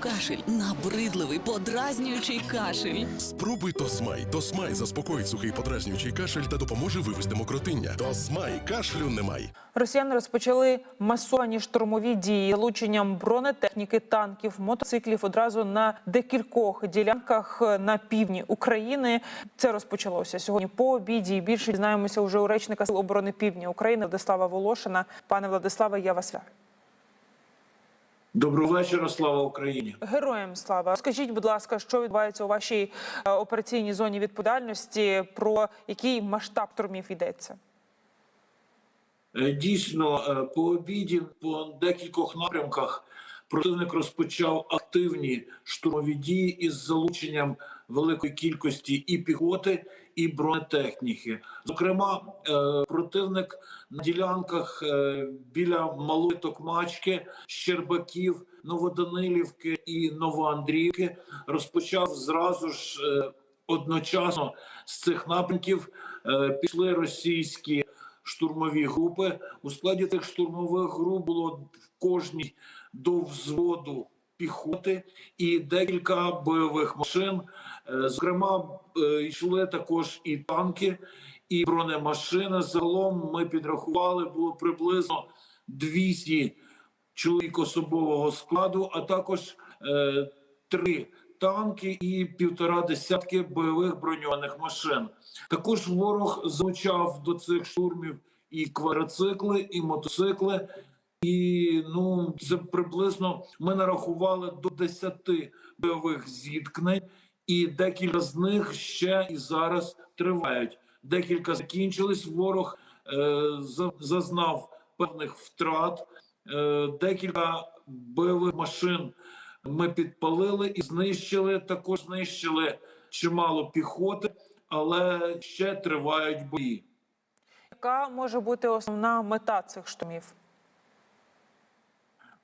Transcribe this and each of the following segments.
кашель, набридливий, подразнюючий кашель. Спробуй Тосмай. Тосмай заспокоїть сухий подразнюючий кашель та допоможе вивести мокротиння. Тосмай кашлю немає. Росіяни розпочали масовані штурмові дії з залученням бронетехніки, танків, мотоциклів одразу на декількох ділянках на півдні України. Це розпочалося сьогодні по обіді. І більше дізнаємося вже у речника Сил оборони Півдня України Владислава Волошина. Пане Владиславе, я вас вітаю. Доброго вечора, слава Україні. Героям слава. Скажіть, будь ласка, що відбувається у вашій е, операційній зоні відповідальності? Про який масштаб штурмів йдеться? Е, Дійсно, е, по обіді по декількох напрямках противник розпочав активні штурмові дії із залученням великої кількості і піхоти, і бронетехніки. Зокрема, е, противник на ділянках е, біля Малої Токмачки, Щербаків, Новоданилівки і Новоандріївки розпочав зразу ж е, одночасно з цих напрямків е, пішли російські штурмові групи. У складі цих штурмових груп було в кожній до взводу піхоти і декілька бойових машин. Е, Зокрема, е, йшли також і танки, і бронемашини. Загалом ми підрахували, було приблизно 200 чоловік особового складу, а також е, три танки і півтора десятки бойових броньованих машин. Також ворог залучав до цих штурмів і квадроцикли, і мотоцикли. І ну це приблизно ми нарахували до 10 бойових зіткнень, і декілька з них ще і зараз тривають. Декілька закінчились. Ворог е, зазнав певних втрат. Е, декілька бойових машин ми підпалили і знищили. Також знищили чимало піхоти, але ще тривають бої. Яка може бути основна мета цих штурмів?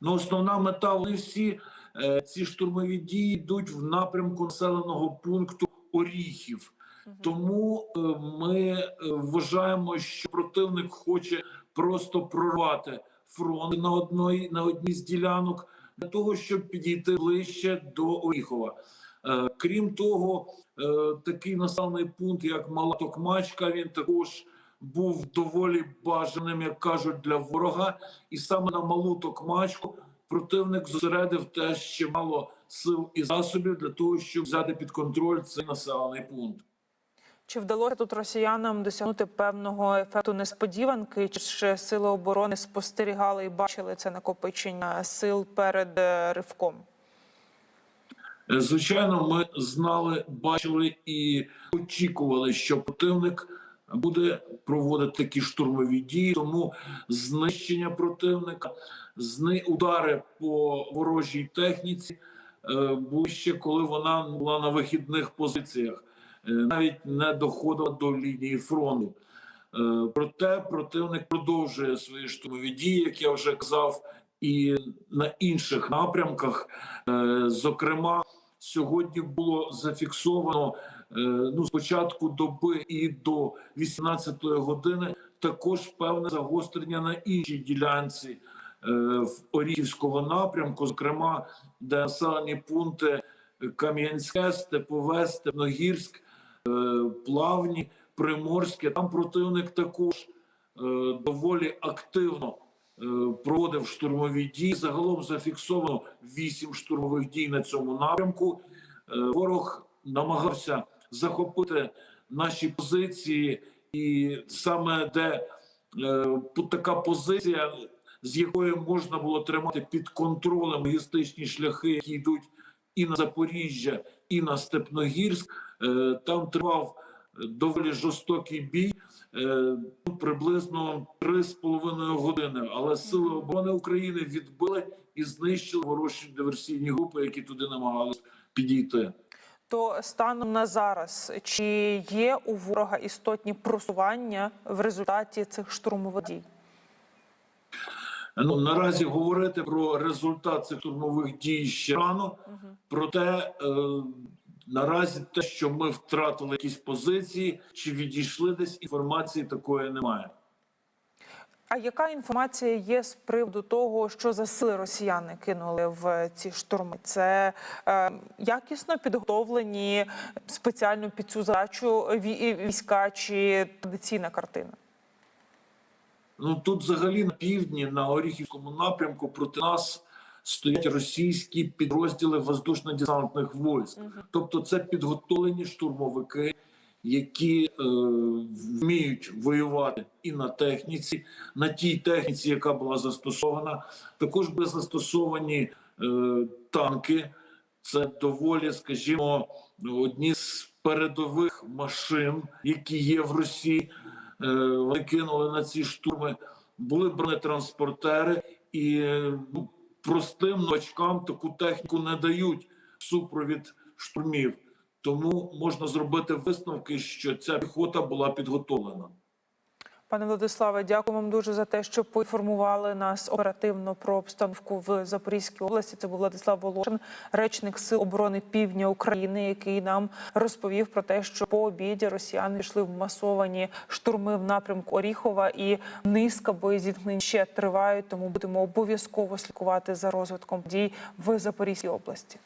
Ну, основна мета вони всі е, ці штурмові дії йдуть в напрямку населеного пункту Оріхів. Тому е, ми е, вважаємо, що противник хоче просто прорвати фронт на одної на одній з ділянок для того, щоб підійти ближче до Оріхова. Е, крім того, е, такий населений пункт, як Мала Токмачка, він також був доволі бажаним, як кажуть, для ворога, і саме на малу Токмачку противник зосередив теж чимало сил і засобів для того, щоб взяти під контроль цей населений пункт. Чи вдалося тут росіянам досягнути певного ефекту несподіванки? Чи ж сили оборони спостерігали і бачили це накопичення сил перед е, ривком? Звичайно, ми знали, бачили і очікували, що противник буде проводити такі штурмові дії. Тому знищення противника, зни удари по ворожій техніці е, були ще коли вона була на вихідних позиціях, навіть не доходила до лінії фронту. Е, Проте противник продовжує свої штурмові дії, як я вже казав, і на інших напрямках. Е, Зокрема, сьогодні було зафіксовано е, ну, з початку доби і до 18-ї години також певне загострення на іншій ділянці в Оріхівського напрямку, зокрема, де населені пункти Кам'янське, Степове, Степногірськ, Плавні, Приморське. Там противник також е, доволі активно е, проводив штурмові дії. Загалом зафіксовано вісім штурмових дій на цьому напрямку. Е, Ворог намагався захопити наші позиції, і саме де така позиція, з якої можна було тримати під контролем логістичні шляхи, які йдуть і на Запоріжжя, і на Степногірськ. Е, Там тривав е, доволі жорстокий бій, е, ну, приблизно 3,5 години. Але сили оборони України відбили і знищили ворожі диверсійні групи, які туди намагались підійти. То станом на зараз чи є у ворога істотні просування в результаті цих штурмових дій? Ну наразі говорити про результат цих штурмових дій ще рано. Проте е, наразі те, що ми втратили якісь позиції чи відійшли десь, інформації такої немає. А яка інформація є з приводу того, що за сили росіяни кинули в ці штурми? Це е, якісно підготовлені спеціально під цю задачу війська чи традиційна картина? Ну тут взагалі на півдні, на Оріхівському напрямку проти нас стоять російські підрозділи воздушно-десантних військ. Тобто це підготовлені штурмовики, які е, вміють воювати і на техніці, на тій техніці, яка була застосована. Також були застосовані е, танки. Це доволі, скажімо, одні з передових машин, які є в Росії. Е, Вони кинули на ці штурми. Були бронетранспортери, і ну, простим новачкам таку техніку не дають супровід штурмів. Тому можна зробити висновки, що ця піхота була підготовлена. Пане Владиславе, дякую вам дуже за те, що поінформували нас оперативно про обстановку в Запорізькій області. Це був Владислав Волошин, речник Сил оборони Півдня України, який нам розповів про те, що по обіді росіяни йшли в масовані штурми в напрямку Оріхова, і низка боєзіткнень ще тривають. Тому будемо обов'язково слідкувати за розвитком дій в Запорізькій області.